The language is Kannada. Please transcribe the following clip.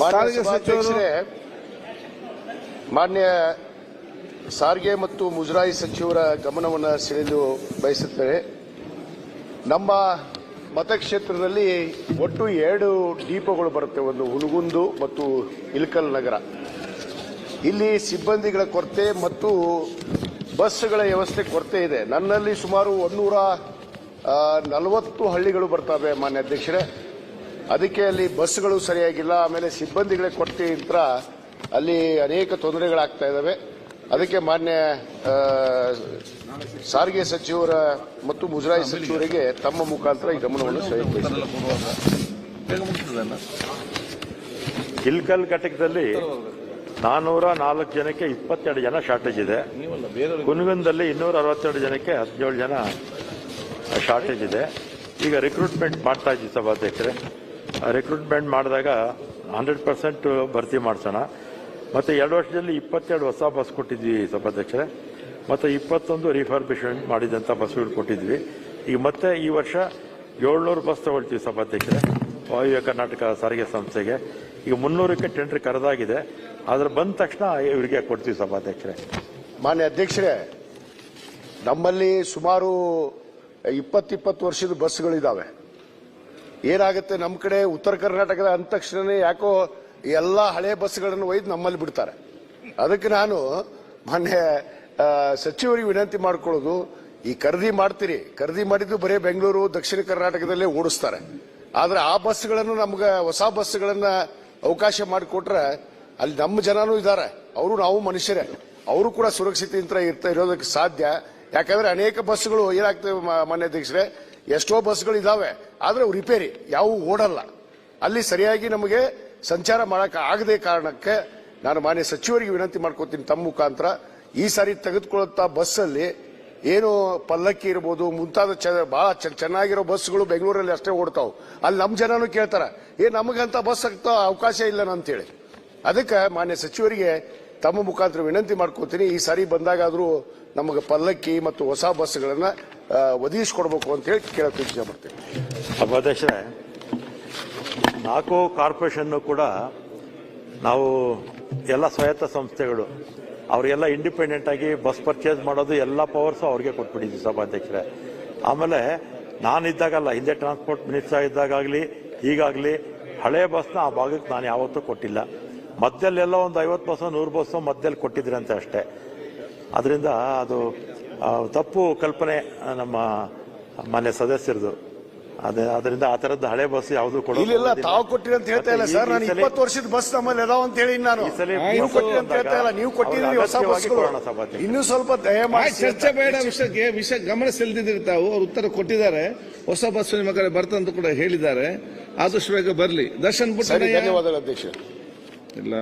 ಮಾನ್ಯ ಸಾರಿಗೆ ಸಚಿವರು ಮಾನ್ಯ ಸಾರಿಗೆ ಮತ್ತು ಮುಜರಾಯಿ ಸಚಿವರ ಗಮನವನ್ನು ಸೆಳೆಯಲು ಬಯಸುತ್ತೇನೆ. ನಮ್ಮ ಮತಕ್ಷೇತ್ರದಲ್ಲಿ ಒಟ್ಟು ಎರಡು ದೀಪಗಳು ಬರುತ್ತೆ. ಒಂದು ಹುಲಗುಂದು ಮತ್ತು ಇಲ್ಕಲ್ ನಗರ. ಇಲ್ಲಿ ಸಿಬ್ಬಂದಿಗಳ ಕೊರತೆ ಮತ್ತು ಬಸ್ಗಳ ವ್ಯವಸ್ಥೆ ಕೊರತೆ ಇದೆ. ನನ್ನಲ್ಲಿ ಸುಮಾರು ಒಂದೂರ ನಲವತ್ತು ಹಳ್ಳಿಗಳು ಬರ್ತವೆ ಮಾನ್ಯ ಅಧ್ಯಕ್ಷರೇ. ಅದಕ್ಕೆ ಅಲ್ಲಿ ಬಸ್ಗಳು ಸರಿಯಾಗಿಲ್ಲ, ಆಮೇಲೆ ಸಿಬ್ಬಂದಿಗಳೇ ಕೊರತೆ ನಂತರ ಅಲ್ಲಿ ಅನೇಕ ತೊಂದರೆಗಳಾಗ್ತಾ ಇದ್ದಾವೆ ಅದಕ್ಕೆ ಮಾನ್ಯ ಸಾರಿಗೆ ಸಚಿವರ ಮತ್ತು ಮುಜರಾಯಿ ಸಚಿವರಿಗೆ ತಮ್ಮ ಮುಖಾಂತರ ಈ ಗಮನವನ್ನು ಮುಗಿಸ್ತದಲ್ಲ ಇಲ್ಕಲ್ ಘಟಕದಲ್ಲಿ ನಾನೂರ ನಾಲ್ಕು ಜನಕ್ಕೆ ಇಪ್ಪತ್ತೆರಡು ಜನ ಶಾರ್ಟೇಜ್ ಇದೆ. ಕುನಗಂದಲ್ಲಿ ಇನ್ನೂರ ಅರವತ್ತೆರಡು ಜನಕ್ಕೆ ಹದಿನೇಳು ಜನ ಶಾರ್ಟೇಜ್ ಇದೆ. ಈಗ ರಿಕ್ರೂಟ್ಮೆಂಟ್ ಮಾಡ್ತಾ ಇದ್ದೀವಿ ಸಭಾಧ್ಯಕ್ಷರೇ. ರಿಕ್ರೂಟ್ಮೆಂಟ್ ಮಾಡಿದಾಗ ಹಂಡ್ರೆಡ್ ಪರ್ಸೆಂಟ್ ಭರ್ತಿ ಮಾಡ್ಸೋಣ. ಮತ್ತು ಎರಡು ವರ್ಷದಲ್ಲಿ ಇಪ್ಪತ್ತೆರಡು ಹೊಸ ಬಸ್ ಕೊಟ್ಟಿದ್ವಿ ಸಭಾಧ್ಯಕ್ಷರೇ. ಮತ್ತು ಇಪ್ಪತ್ತೊಂದು ರಿಫರ್ಬಿಶ್ಮೆಂಟ್ ಮಾಡಿದಂಥ ಬಸ್ಗಳು ಕೊಟ್ಟಿದ್ವಿ. ಈಗ ಮತ್ತೆ ಈ ವರ್ಷ ಏಳ್ನೂರು ಬಸ್ ತಗೊಳ್ತೀವಿ ಸಭಾಧ್ಯಕ್ಷರೇ, ವಾಯುವ್ಯ ಕರ್ನಾಟಕ ಸಾರಿಗೆ ಸಂಸ್ಥೆಗೆ. ಈಗ ಮುನ್ನೂರಕ್ಕೆ ಟೆಂಡರ್ ಕರೆದಾಗಿದೆ. ಅದ್ರ ಬಂದ ತಕ್ಷಣ ಇವರಿಗೆ ಕೊಡ್ತೀವಿ ಸಭಾಧ್ಯಕ್ಷರೇ. ಮಾನ್ಯ ಅಧ್ಯಕ್ಷರೇ, ನಮ್ಮಲ್ಲಿ ಸುಮಾರು ಇಪ್ಪತ್ತಿಪ್ಪತ್ತು ವರ್ಷದ ಬಸ್ಗಳಿದಾವೆ ಏನಾಗುತ್ತೆ? ನಮ್ಮ ಕಡೆ ಉತ್ತರ ಕರ್ನಾಟಕದ ಅಂದ ತಕ್ಷಣನೇ ಯಾಕೋ ಎಲ್ಲ ಹಳೆ ಬಸ್ಗಳನ್ನು ಒಯ್ದು ನಮ್ಮಲ್ಲಿ ಬಿಡ್ತಾರೆ. ಅದಕ್ಕೆ ನಾನು ಮೊನ್ನೆ ಸಚಿವರಿಗೆ ವಿನಂತಿ ಮಾಡ್ಕೊಳ್ಳೋದು, ಈ ಖರೀದಿ ಮಾಡ್ತೀರಿ. ಖರೀದಿ ಮಾಡಿದ್ದು ಬರೀ ಬೆಂಗಳೂರು, ದಕ್ಷಿಣ ಕರ್ನಾಟಕದಲ್ಲೇ ಓಡಿಸ್ತಾರೆ. ಆದರೆ ಆ ಬಸ್ಗಳನ್ನು ನಮ್ಗೆ, ಹೊಸ ಬಸ್ಗಳನ್ನ ಅವಕಾಶ ಮಾಡಿಕೊಟ್ರೆ ಅಲ್ಲಿ ನಮ್ಮ ಜನನೂ ಇದ್ದಾರೆ. ಅವರು ನಾವು ಮನುಷ್ಯರೇ. ಅವರು ಕೂಡ ಸುರಕ್ಷಿತ ಇರ್ತಾ ಇರೋದಕ್ಕೆ ಸಾಧ್ಯ. ಯಾಕಂದ್ರೆ ಅನೇಕ ಬಸ್ಗಳು ಏನಾಗ್ತವೆ ಮಾನ್ಯ ಅಧ್ಯಕ್ಷರೇ? ಎಷ್ಟೋ ಬಸ್ಗಳಿದ್ದಾವೆ ಆದರೆ ಅವು ರಿಪೇರಿ, ಯಾವೂ ಓಡಲ್ಲ. ಅಲ್ಲಿ ಸರಿಯಾಗಿ ನಮಗೆ ಸಂಚಾರ ಮಾಡಕ್ ಆಗದೆ ಕಾರಣಕ್ಕೆ ನಾನು ಮಾನ್ಯ ಸಚಿವರಿಗೆ ವಿನಂತಿ ಮಾಡ್ಕೋತೀನಿ ತಮ್ಮ ಮುಖಾಂತರ. ಈ ಸಾರಿ ತೆಗೆದುಕೊಳ್ಳುತ್ತಾ ಬಸ್ಸಲ್ಲಿ ಏನು ಪಲ್ಲಕ್ಕಿ ಇರ್ಬೋದು, ಮುಂತಾದ ಚ- ಭಾಳ ಚೆನ್ನಾಗಿರೋ ಬಸ್ಗಳು ಬೆಂಗಳೂರಲ್ಲಿ ಅಷ್ಟೇ ಓಡ್ತಾವೆ. ಅಲ್ಲಿ ನಮ್ಮ ಜನನು ಕೇಳ್ತಾರೆ, ಏ, ನಮಗಂತ ಬಸ್ ಆಗ್ತಾ ಅವಕಾಶ ಇಲ್ಲ ಅಂತೇಳಿ. ಅದಕ್ಕೆ ಮಾನ್ಯ ಸಚಿವರಿಗೆ ತಮ್ಮ ಮುಖಾಂತರ ವಿನಂತಿ ಮಾಡ್ಕೋತೀನಿ, ಈ ಸಾರಿ ಬಂದಾಗಾದರೂ ನಮಗೆ ಪಲ್ಲಕ್ಕಿ ಮತ್ತು ಹೊಸ ಬಸ್ಗಳನ್ನು ಒದಗಿಸ್ಕೊಡ್ಬೇಕು ಅಂತ ಹೇಳಿ ಕೇಳಕ್ಕೆ ಇಚ್ಛೆ ಮಾಡ್ತೀನಿ. ಸಭಾಧ್ಯಕ್ಷರೇ ನಾಲ್ಕು ಕಾರ್ಪೊರೇಷನ್ನು ಕೂಡ ನಾವು ಎಲ್ಲ ಸ್ವಾಯತ್ತ ಸಂಸ್ಥೆಗಳು ಅವರಿಗೆಲ್ಲ ಇಂಡಿಪೆಂಡೆಂಟ್ ಆಗಿ ಬಸ್ ಪರ್ಚೇಸ್ ಮಾಡೋದು ಎಲ್ಲ ಪವರ್ಸು ಅವ್ರಿಗೆ ಕೊಟ್ಬಿಟ್ಟಿದ್ವಿ ಸಭಾಧ್ಯಕ್ಷರೇ. ಆಮೇಲೆ ನಾನಿದ್ದಾಗಲ್ಲ, ಹಿಂದೆ ಟ್ರಾನ್ಸ್ಪೋರ್ಟ್ ಮಿನಿಸ್ಟರ್ ಇದ್ದಾಗಲಿ ಈಗಾಗಲಿ ಹಳೆ ಬಸ್ನ ಆ ಭಾಗಕ್ಕೆ ನಾನು ಯಾವತ್ತೂ ಕೊಟ್ಟಿಲ್ಲ. ಮಧ್ಯಲ್ಲೆಲ್ಲ ಒಂದು ಐವತ್ತು ಬಸ್ಸೋ ನೂರು ಬಸ್ಸೋ ಮಧ್ಯದಲ್ಲಿ ಕೊಟ್ಟಿದ್ರಂತೆ ಅಷ್ಟೇ. ಅದರಿಂದ ಅದು ತಪ್ಪು ಕಲ್ಪನೆ ನಮ್ಮ ಮಾನ್ಯ ಸದಸ್ಯರದು. ಅದೇ ಅದರಿಂದ ಆ ತರದ್ದು ಹಳೆ ಬಸ್ ಯಾವುದು ಕೊಡಲಿಲ್ಲ ತಾವು ಕೊಟ್ಟಿರಿ ಅಂತ ಹೇಳ್ತಾ ಇಲ್ಲ ಸರ್. ನಾನು ಇಪ್ಪತ್ತು ವರ್ಷದ ಬಸ್ ನಮ್ಮಲ್ಲಿ ಅದಾವ ಅಂತ ಹೇಳಿ ನಾನು. ಈ ಸಲ ನೀವು ಕೊಟ್ಟಿರಿ ಅಂತ ಹೇಳ್ತಾ ಇಲ್ಲ. ನೀವು ಕೊಟ್ಟಿದ್ರಿ ಹೊಸ ಬಸ್ ಬಸ್ಗಳು. ಇನ್ನೂ ಸ್ವಲ್ಪ ದಯಮಾಡಿ ಚರ್ಚೆ ಬೇಡ ವಿಷಯಕ್ಕೆ ವಿಷಯ ಗಮನ ಸೆಳೆದಿದ್ದೀರಿ ತಾವು. ಅವ್ರು ಉತ್ತರ ಕೊಟ್ಟಿದ್ದಾರೆ. ಹೊಸ ಬಸ್ ನಿಮ್ಮ ಕಡೆ ಬರ್ತಂತ ಕೂಡ ಹೇಳಿದ್ದಾರೆ. ಆದಷ್ಟು ಬೇಗ ಬರಲಿ. ದರ್ಶನ್ ಬಿಟ್ಟು ಪುಟ್ಟಣ್ಣಯ್ಯ. ಧನ್ಯವಾದಗಳು ಅಧ್ಯಕ್ಷ ಇಲ್ಲ